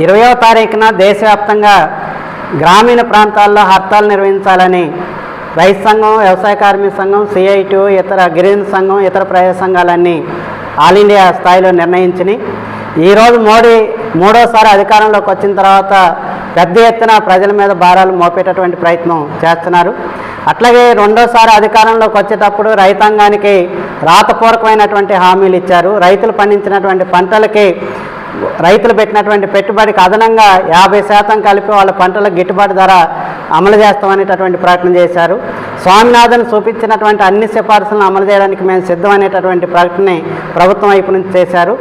ఇరవయో తారీఖున దేశవ్యాప్తంగా గ్రామీణ ప్రాంతాల్లో హర్తాలు నిర్వహించాలని రైతు సంఘం వ్యవసాయ కార్మిక సంఘం సిఐటి ఇతర గిరిజన సంఘం ఇతర ప్రజా సంఘాలన్నీ ఆల్ ఇండియా స్థాయిలో నిర్ణయించినాయి. ఈరోజు మోడీ మూడోసారి అధికారంలోకి వచ్చిన తర్వాత పెద్ద ఎత్తున ప్రజల మీద భారాలు మోపేటటువంటి ప్రయత్నం చేస్తున్నారు. అట్లాగే రెండోసారి అధికారంలోకి వచ్చేటప్పుడు రైతాంగానికి రాతపూర్వకమైనటువంటి హామీలు ఇచ్చారు. రైతులు పండించినటువంటి పంటలకి రైతులు పెట్టినటువంటి పెట్టుబడికి అదనంగా యాభై శాతం కలిపి వాళ్ళ పంటలకు గిట్టుబాటు ధర అమలు చేస్తామనేటటువంటి ప్రకటన చేశారు. స్వామినాథన్ చూపించినటువంటి అన్ని సిఫార్సులను అమలు చేయడానికి మేము సిద్ధమనేటటువంటి ప్రకటన ప్రభుత్వం వైపు నుంచి చేశారు.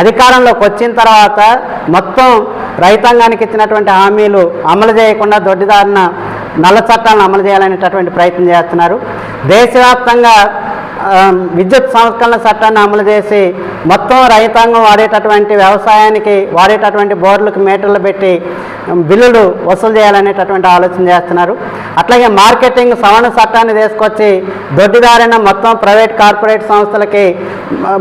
అధికారంలోకి వచ్చిన తర్వాత మొత్తం రైతాంగానికి ఇచ్చినటువంటి హామీలు అమలు చేయకుండా దొడ్డిదారిన నల్ల చట్టాలను అమలు చేయాలనేటటువంటి ప్రయత్నం చేస్తున్నారు. దేశవ్యాప్తంగా విద్యుత్ సంస్కరణ చట్టాన్ని అమలు చేసి మొత్తం రైతాంగం వాడేటటువంటి వ్యవసాయానికి వాడేటటువంటి బోర్లకు మీటర్లు పెట్టి బిల్లులు వసూలు చేయాలనేటటువంటి ఆలోచన చేస్తున్నారు. అట్లాగే మార్కెటింగ్ సవరణ చట్టాన్ని తీసుకొచ్చి దొడ్డిదారిన మొత్తం ప్రైవేట్ కార్పొరేట్ సంస్థలకి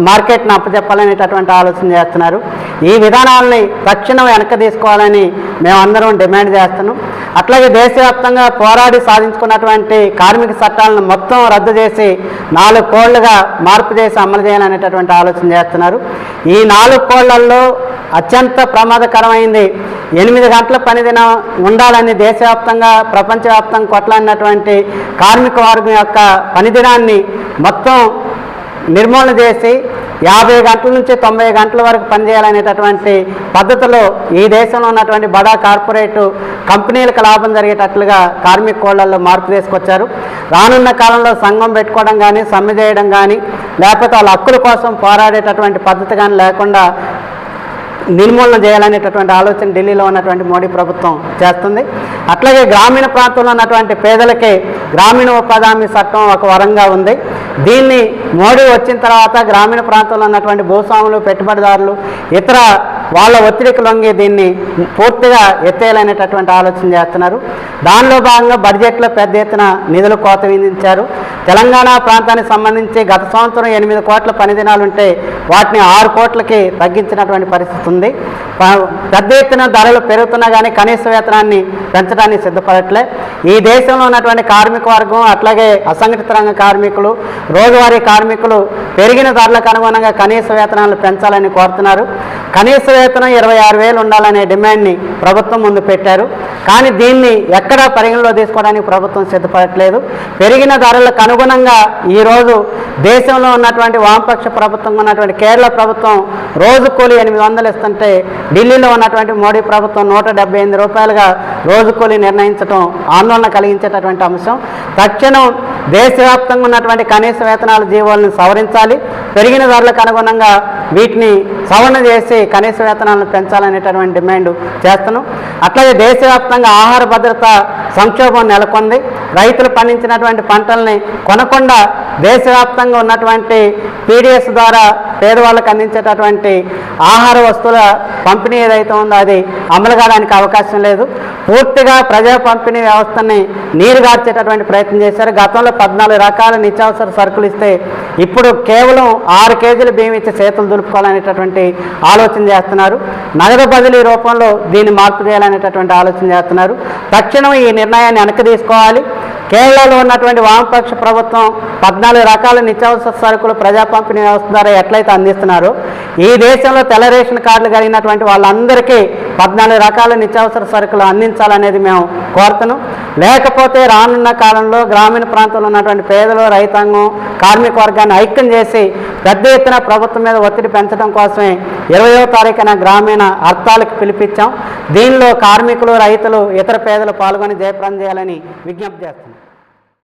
మార్కెట్ను అప్పచెప్పాలనేటటువంటి ఆలోచన చేస్తున్నారు. ఈ విధానాలని తక్షణం వెనక తీసుకోవాలని మేమందరం డిమాండ్ చేస్తున్నాం. అట్లాగే దేశవ్యాప్తంగా పోరాడి సాధించుకున్నటువంటి కార్మిక చట్టాలను మొత్తం రద్దు చేసి నాలుగు కోళ్ళుగా మార్పు చేసి అమలు చేయాలనేటటువంటి ఆలోచన చేస్తున్నారు. ఈ నాలుగు కోళ్ళలో అత్యంత ప్రమాదకరమైంది ఎనిమిది గంటల పనిదినం ఉండాలని దేశవ్యాప్తంగా ప్రపంచవ్యాప్తంగా కొట్లాడినటువంటి కార్మిక వర్గం యొక్క పనిదినాన్ని మొత్తం నిర్మూలన చేసి యాభై గంటల నుంచి తొంభై గంటల వరకు పనిచేయాలనేటటువంటి పద్ధతిలో ఈ దేశంలో ఉన్నటువంటి బడా కార్పొరేట్ కంపెనీలకు లాభం జరిగేటట్లుగా కార్మిక కోళ్ళలో మార్పు తీసుకొచ్చారు. రానున్న కాలంలో సంఘం పెట్టుకోవడం కానీ సమ్మె చేయడం కానీ లేకపోతే వాళ్ళ హక్కుల కోసం పోరాడేటటువంటి పద్ధతి కానీ లేకుండా నిర్మూలన చేయాలనేటటువంటి ఆలోచన ఢిల్లీలో ఉన్నటువంటి మోడీ ప్రభుత్వం చేస్తుంది. అట్లాగే గ్రామీణ ప్రాంతంలో ఉన్నటువంటి పేదలకి గ్రామీణ ఉపాధి హామీ చట్టం ఒక వరంగా ఉంది. దీన్ని మోడీ వచ్చిన తర్వాత గ్రామీణ ప్రాంతంలో ఉన్నటువంటి భూస్వాములు పెట్టుబడిదారులు ఇతర వాళ్ళ ఒత్తిడికి లొంగి దీన్ని పూర్తిగా ఎత్తేయాలనేటటువంటి ఆలోచన చేస్తున్నారు. దానిలో భాగంగా బడ్జెట్లో పెద్ద ఎత్తున నిధులు కోత విధించారు. తెలంగాణ ప్రాంతానికి సంబంధించి గత సంవత్సరం ఎనిమిది కోట్ల పని ఉంటే వాటిని ఆరు కోట్లకి తగ్గించినటువంటి పరిస్థితి ఉంది. పెద్ద ఎత్తున ధరలు పెరుగుతున్నా కానీ కనీస వేతనాన్ని పెంచడానికి సిద్ధపడట్లే. ఈ దేశంలో ఉన్నటువంటి కార్మిక వర్గం అట్లాగే అసంఘటిత రంగ కార్మికులు రోజువారీ కార్మికులు పెరిగిన ధరలకు అనుగుణంగా కనీస వేతనాలు పెంచాలని కోరుతున్నారు. కనీస వేతనం ఇరవై ఆరు వేలు ఉండాలనే డిమాండ్ని ప్రభుత్వం ముందు పెట్టారు. కానీ దీన్ని ఎక్కడా పరిగణలో తీసుకోవడానికి ప్రభుత్వం సిద్ధపడట్లేదు. పెరిగిన ధరలకు అనుగుణంగా ఈరోజు దేశంలో ఉన్నటువంటి వామపక్ష ప్రభుత్వం ఉన్నటువంటి కేరళ ప్రభుత్వం రోజు కూలి ఎనిమిది వందలు ఇస్తుంటే ఢిల్లీలో ఉన్నటువంటి మోడీ ప్రభుత్వం నూట డెబ్బై ఎనిమిది రూపాయలుగా రోజు కూలి నిర్ణయించడం ఆందోళన కలిగించేటటువంటి అంశం. తక్షణం దేశవ్యాప్తంగా ఉన్నటువంటి కనీస వేతనాల జీవోలను సవరించాలి. పెరిగిన ధరలకు అనుగుణంగా వీటిని సవరణ చేసి కనీస వేతనాలను పెంచాలనేటటువంటి డిమాండ్ చేస్తున్నాం. అట్లాగే దేశవ్యాప్తంగా ఆహార భద్రత సంక్షోభం నెలకొంది. రైతులు పండించినటువంటి పంటల్ని కొనకుండా దేశవ్యాప్తంగా ఉన్నటువంటి పీడిఎస్ ద్వారా పేదవాళ్ళకు అందించేటటువంటి ఆహార వస్తువుల పంపిణీ ఏదైతే ఉందో అది అమలు కావడానికి అవకాశం లేదు. పూర్తిగా ప్రజా పంపిణీ వ్యవస్థని నీరుగార్చేటటువంటి ప్రయత్నం చేశారు. గతంలో పద్నాలుగు రకాల నిత్యావసర సరుకులు ఇస్తే ఇప్పుడు కేవలం ఆరు కేజీలు బియ్యం ఇచ్చి చేతులు దులుపుకోవాలనేటటువంటి ఆలోచన చేస్తున్నారు? నగదు బదిలీ రూపంలో దీన్ని మార్పు చేయాలనేటటువంటి ఆలోచన చేస్తున్నారు. తక్షణం ఈ నిర్ణయాన్ని వెనక్కి తీసుకోవాలి. కేరళలో ఉన్నటువంటి వామపక్ష ప్రభుత్వం పద్నాలుగు రకాల నిత్యావసర సరుకులు ప్రజా పంపిణీ వ్యవస్థ ద్వారా ఎట్లయితే అందిస్తున్నారో ఈ దేశంలో తెల్ల రేషన్ కార్డులు కలిగినటువంటి వాళ్ళందరికీ పద్నాలుగు రకాల నిత్యావసర సరుకులు అందించాలనేది మేము కోరుతున్నాం. లేకపోతే రానున్న కాలంలో గ్రామీణ ప్రాంతంలో ఉన్నటువంటి పేదలు రైతాంగం కార్మిక వర్గాన్ని ఐక్యం చేసి పెద్ద ఎత్తున ప్రభుత్వం మీద ఒత్తిడి పెంచడం కోసమే ఇరవయో తారీఖున గ్రామీణ అర్థాలకు పిలిపించాం. దీనిలో కార్మికులు రైతులు ఇతర పేదలు పాల్గొని జయప్రదం చేయాలని విజ్ఞప్తి చేస్తున్నాం.